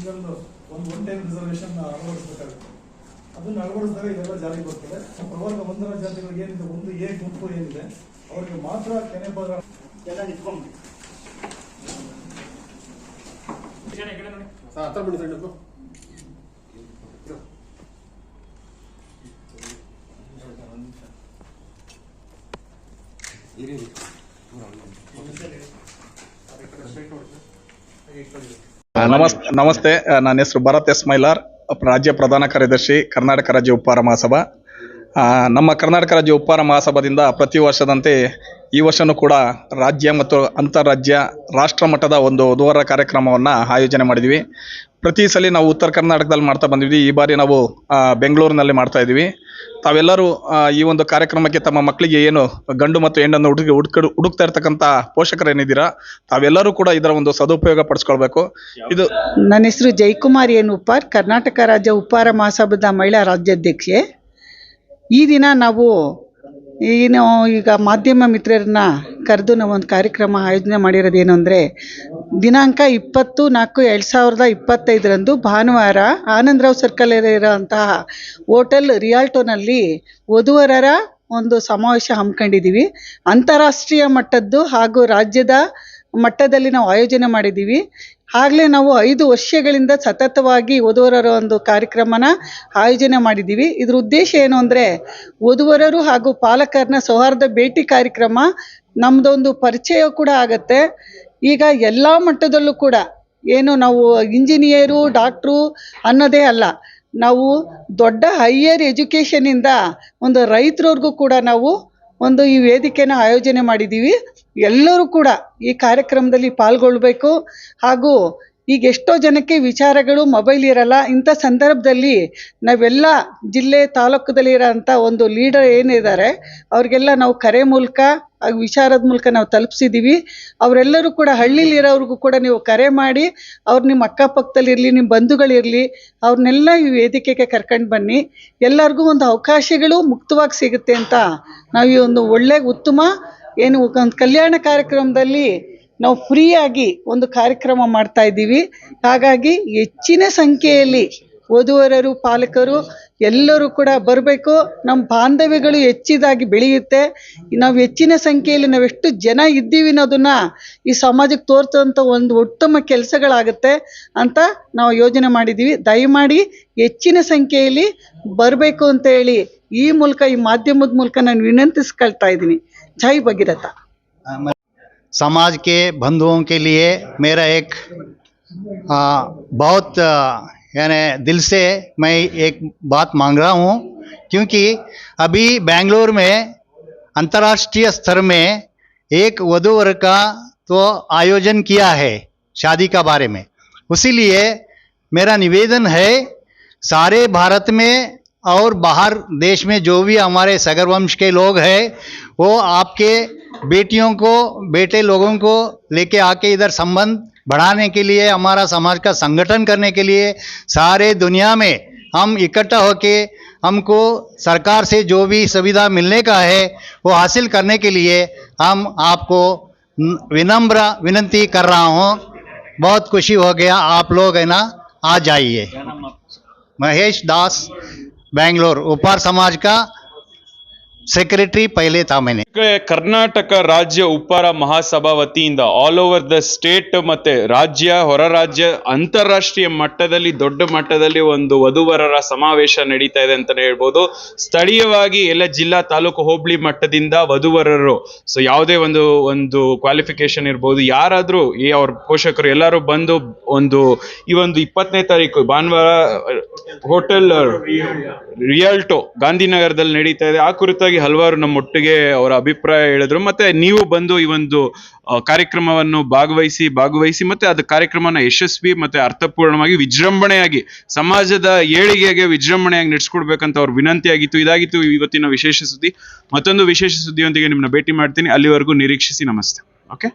ಇನ್ನೊಂದು ಒಂದು one time reservation ಅಳವಡಿಸಬೇಕಾಗುತ್ತೆ. ಅದನ್ನು ಅಳವಡಿಸಿದಾಗ ಇದೆಲ್ಲ ಜಾರಿಗೆ ಬರ್ತದೆ. ಪ್ರವರ್ಗ ಒಂದರ ಜಾತಿಗಳಿಗೆ ಏನಿದೆ? ಒಂದು ಎ ಗುಂಪು ಏನಿದೆ? ಅವರಿಗೆ ಮಾತ್ರ ಕೆನೆ ಭಾಗ ಎಲ್ಲ ನಿಂತ್ಕೊಂಡು. ಹತ್ರ ಬನ್ನಿ ಸಣ್ಣ ಇರಿ ಪೂರ ಈ ಕಡೆ ಸ್ಟ್ರೈಟ್ ನೋಡಿದ್ರೆ ಈ ನಮಸ್ತೆ. ನಮಸ್ತೆ ನನ್ನ ಹೆಸರು ಭರತ್ ಎಸ್ ಮೈಲಾರ್, ರಾಜ್ಯ ಪ್ರಧಾನ ಕಾರ್ಯದರ್ಶಿ, ಕರ್ನಾಟಕ ರಾಜ್ಯ ಉಪ್ಪಾರ ಮಹಾಸಭಾ. ನಮ್ಮ ಕರ್ನಾಟಕ ರಾಜ್ಯ ಉಪ್ಪಾರ ಮಹಾಸಭಾದಿಂದ ಪ್ರತಿ ವರ್ಷದಂತೆ ಈ ವರ್ಷನೂ ಕೂಡ ರಾಜ್ಯ ಮತ್ತು ಅಂತಾರಾಜ್ಯ ರಾಷ್ಟ್ರ ಮಟ್ಟದ ಒಂದು ವಧುವರ ಕಾರ್ಯಕ್ರಮವನ್ನು ಆಯೋಜನೆ ಮಾಡಿದ್ವಿ. ಪ್ರತಿ ಸಲ ನಾವು ಉತ್ತರ ಕರ್ನಾಟಕದಲ್ಲಿ ಮಾಡ್ತಾ ಬಂದಿದ್ವಿ. ಈ ಬಾರಿ ನಾವು ಬೆಂಗಳೂರಿನಲ್ಲಿ ಮಾಡ್ತಾ ಇದ್ದೀವಿ. ತಾವೆಲ್ಲರೂ ಈ ಒಂದು ಕಾರ್ಯಕ್ರಮಕ್ಕೆ ತಮ್ಮ ಮಕ್ಕಳಿಗೆ ಏನು ಗಂಡು ಮತ್ತು ಹೆಣ್ಣನ್ನು ಹುಡುಗಿ ಹುಡುಕ ಹುಡುಕ್ತಾ ಇರ್ತಕ್ಕಂಥ ಪೋಷಕರೇನಿದ್ದೀರಾ, ತಾವೆಲ್ಲರೂ ಕೂಡ ಇದರ ಒಂದು ಸದುಪಯೋಗ ಪಡಿಸ್ಕೊಳ್ಬೇಕು. ಇದು ನನ್ನ ಹೆಸರು ಜಯಕುಮಾರಿ ಏನು ಉಪ್ಪಾರ್ ಕರ್ನಾಟಕ ರಾಜ್ಯ ಉಪ್ಪಾರ ಮಹಾಸಭಾದ ಮಹಿಳಾ ರಾಜ್ಯಾಧ್ಯಕ್ಷೆ. ಈ ದಿನ ನಾವು, ಏನು, ಈಗ ಮಾಧ್ಯಮ ಮಿತ್ರರನ್ನ ಕರೆದು ಒಂದು ಕಾರ್ಯಕ್ರಮ ಆಯೋಜನೆ ಮಾಡಿರೋದೇನು ಅಂದರೆ ದಿನಾಂಕ ಇಪ್ಪತ್ತು ನಾಲ್ಕು ಎರಡು ಸಾವಿರದ ಇಪ್ಪತ್ತೈದರಂದು ಭಾನುವಾರ ಆನಂದರಾವ್ ಸರ್ಕಲ್ ಇರೋಂತಹ ಹೋಟೆಲ್ ರಿಯಾಲ್ಟೋನಲ್ಲಿ ವಧುವರರ ಒಂದು ಸಮಾವೇಶ ಹಮ್ಮಿಕೊಂಡಿದ್ದೀವಿ. ಅಂತಾರಾಷ್ಟ್ರೀಯ ಮಟ್ಟದ್ದು ಹಾಗೂ ರಾಜ್ಯದ ಮಟ್ಟದಲ್ಲಿ ನಾವು ಆಯೋಜನೆ ಮಾಡಿದ್ದೀವಿ. ಆಗಲೇ ನಾವು ಐದು ವರ್ಷಗಳಿಂದ ಸತತವಾಗಿ ವಧುವರರ ಒಂದು ಕಾರ್ಯಕ್ರಮನ ಆಯೋಜನೆ ಮಾಡಿದ್ದೀವಿ. ಇದ್ರ ಉದ್ದೇಶ ಏನು ಅಂದರೆ ವಧುವರರು ಹಾಗೂ ಪಾಲಕರನ್ನ ಸೌಹಾರ್ದ ಭೇಟಿ ಕಾರ್ಯಕ್ರಮ ನಮ್ಮದೊಂದು ಪರಿಚಯ ಕೂಡ ಆಗತ್ತೆ. ಈಗ ಎಲ್ಲ ಮಟ್ಟದಲ್ಲೂ ಕೂಡ ಏನು ನಾವು ಇಂಜಿನಿಯರು, ಡಾಕ್ಟ್ರು ಅನ್ನೋದೇ ಅಲ್ಲ, ನಾವು ದೊಡ್ಡ ಹೈಯರ್ ಎಜುಕೇಷನಿಂದ ಒಂದು ರೈತರವ್ರಿಗೂ ಕೂಡ ನಾವು ಒಂದು ಈ ವೇದಿಕೆನ ಆಯೋಜನೆ ಮಾಡಿದ್ದೀವಿ. ಎಲ್ಲರೂ ಕೂಡ ಈ ಕಾರ್ಯಕ್ರಮದಲ್ಲಿ ಪಾಲ್ಗೊಳ್ಬೇಕು. ಹಾಗೂ ಈಗ ಎಷ್ಟೋ ಜನಕ್ಕೆ ವಿಚಾರಗಳು ಮೊಬೈಲ್ ಇರಲ್ಲ. ಇಂಥ ಸಂದರ್ಭದಲ್ಲಿ ನಾವೆಲ್ಲ ಜಿಲ್ಲೆ ತಾಲೂಕದಲ್ಲಿ ಇರೋಂಥ ಒಂದು ಲೀಡರ್ ಏನಿದ್ದಾರೆ, ಅವ್ರಿಗೆಲ್ಲ ನಾವು ಕರೆ ಮೂಲಕ ವಿಚಾರದ ಮೂಲಕ ನಾವು ತಲುಪಿಸಿದ್ದೀವಿ. ಅವರೆಲ್ಲರೂ ಕೂಡ ಹಳ್ಳಿಲಿರೋರಿಗೂ ಕೂಡ ನೀವು ಕರೆ ಮಾಡಿ, ಅವ್ರು ನಿಮ್ಮ ಅಕ್ಕಪಕ್ಕದಲ್ಲಿರಲಿ ನಿಮ್ಮ ಬಂಧುಗಳಿರಲಿ ಅವ್ರನ್ನೆಲ್ಲ ಈ ವೇದಿಕೆಗೆ ಕರ್ಕೊಂಡು ಬನ್ನಿ. ಎಲ್ಲರಿಗೂ ಒಂದು ಅವಕಾಶಗಳು ಮುಕ್ತವಾಗಿ ಸಿಗುತ್ತೆ ಅಂತ ನಾವು ಈ ಒಂದು ಒಳ್ಳೆ ಉತ್ತಮ ಏನು ಒಂದು ಕಲ್ಯಾಣ ಕಾರ್ಯಕ್ರಮದಲ್ಲಿ ನಾವು ಫ್ರೀಯಾಗಿ ಒಂದು ಕಾರ್ಯಕ್ರಮ ಮಾಡ್ತಾ ಇದ್ದೀವಿ. ಹಾಗಾಗಿ ಹೆಚ್ಚಿನ ಸಂಖ್ಯೆಯಲ್ಲಿ ವಧುವರರು, ಪಾಲಕರು ಎಲ್ಲರೂ ಕೂಡ ಬರಬೇಕು. ನಮ್ಮ ಬಾಂಧವ್ಯಗಳು ಹೆಚ್ಚಿದಾಗಿ ಬೆಳೆಯುತ್ತೆ. ನಾವು ಹೆಚ್ಚಿನ ಸಂಖ್ಯೆಯಲ್ಲಿ ನಾವು ಎಷ್ಟು ಜನ ಇದ್ದೀವಿ ಅನ್ನೋದನ್ನ ಈ ಸಮಾಜಕ್ಕೆ ತೋರಿಸೋಂಥ ಒಂದು ಉತ್ತಮ ಕೆಲಸಗಳಾಗುತ್ತೆ ಅಂತ ನಾವು ಯೋಜನೆ ಮಾಡಿದ್ದೀವಿ. ದಯಮಾಡಿ ಹೆಚ್ಚಿನ ಸಂಖ್ಯೆಯಲ್ಲಿ ಬರಬೇಕು ಅಂತ ಹೇಳಿ ಈ ಮೂಲಕ, ಈ ಮಾಧ್ಯಮದ ಮೂಲಕ ನಾನು ವಿನಂತಿಸ್ಕೊಳ್ತಾ ಇದ್ದೀನಿ. जय भगीरथा समाज के बंधुओं के लिए मेरा एक आ, बहुत यानी दिल से मैं एक बात मांग रहा हूँ क्योंकि अभी बेंगलोर में अंतर्राष्ट्रीय स्तर में एक वधु वर्ग का तो आयोजन किया है शादी का बारे में। उसीलिए मेरा निवेदन है सारे भारत में और बाहर देश में जो भी हमारे सगर वंश के लोग हैं वो आपके बेटियों को, बेटे लोगों को लेके आके इधर संबंध बढ़ाने के लिए, हमारा समाज का संगठन करने के लिए सारे दुनिया में हम इकट्ठा होके हमको सरकार से जो भी सुविधा मिलने का है, वो हासिल करने के लिए हम आपको विनम्र विनंती कर रहा हूँ। बहुत खुशी हो गया आप लोग है ना, आ जाइए। महेश दास, बेंगलोर, उपार समाज का ಸೆಕ್ರೆಟರಿ ಪೈಲೆ ತಾಮೇನೆ ಕರ್ನಾಟಕ ರಾಜ್ಯ ಉಪ್ಪಾರ ಮಹಾಸಭಾ ವತಿಯಿಂದ ಆಲ್ ಓವರ್ ದ ಸ್ಟೇಟ್ ಮತ್ತೆ ರಾಜ್ಯ, ಹೊರ ರಾಜ್ಯ, ಅಂತಾರಾಷ್ಟ್ರೀಯ ಮಟ್ಟದಲ್ಲಿ, ದೊಡ್ಡ ಮಟ್ಟದಲ್ಲಿ ಒಂದು ವಧುವರರ ಸಮಾವೇಶ ನಡೀತಾ ಇದೆ ಅಂತಾನೆ ಹೇಳ್ಬೋದು. ಸ್ಥಳೀಯವಾಗಿ ಎಲ್ಲ ಜಿಲ್ಲಾ ತಾಲೂಕು ಹೋಬಳಿ ಮಟ್ಟದಿಂದ ವಧುವರರು ಸೊ ಯಾವುದೇ ಒಂದು ಒಂದು ಕ್ವಾಲಿಫಿಕೇಶನ್ ಇರ್ಬೋದು. ಯಾರಾದರೂ ಈ ಅವ್ರ ಪೋಷಕರು ಎಲ್ಲರೂ ಬಂದು ಒಂದು, ಈ ಒಂದು ಇಪ್ಪತ್ತನೇ ತಾರೀಕು ಭಾನುವಾರ ಹೋಟೆಲ್ ರಿಯಲ್ಟೋ ಗಾಂಧಿನಗರದಲ್ಲಿ ನಡೀತಾ ಇದೆ. ಆ ಕುರಿತಾಗಿ ಹಲವಾರು ನಮ್ಮ ಒಟ್ಟಿಗೆ ಅವರ ಅಭಿಪ್ರಾಯ ಹೇಳಿದ್ರು. ಮತ್ತೆ ನೀವು ಬಂದು ಈ ಒಂದು ಕಾರ್ಯಕ್ರಮವನ್ನು ಭಾಗವಹಿಸಿ ಭಾಗವಹಿಸಿ, ಮತ್ತೆ ಅದು ಕಾರ್ಯಕ್ರಮನ ಯಶಸ್ವಿ ಮತ್ತೆ ಅರ್ಥಪೂರ್ಣವಾಗಿ ವಿಜೃಂಭಣೆಯಾಗಿ, ಸಮಾಜದ ಏಳಿಗೆಗೆ ವಿಜೃಂಭಣೆಯಾಗಿ ನಡೆಸ್ಕೊಡ್ಬೇಕಂತ ಅವ್ರ ವಿನಂತಿ ಆಗಿತ್ತು ಇದಾಗಿತ್ತು ಇವತ್ತಿನ ವಿಶೇಷ ಸುದ್ದಿ. ಮತ್ತೊಂದು ವಿಶೇಷ ಸುದ್ದಿಯೊಂದಿಗೆ ನಿಮ್ಮನ್ನ ಭೇಟಿ ಮಾಡ್ತೀನಿ. ಅಲ್ಲಿವರೆಗೂ ನಿರೀಕ್ಷಿಸಿ ನಮಸ್ತೆ. ಓಕೆ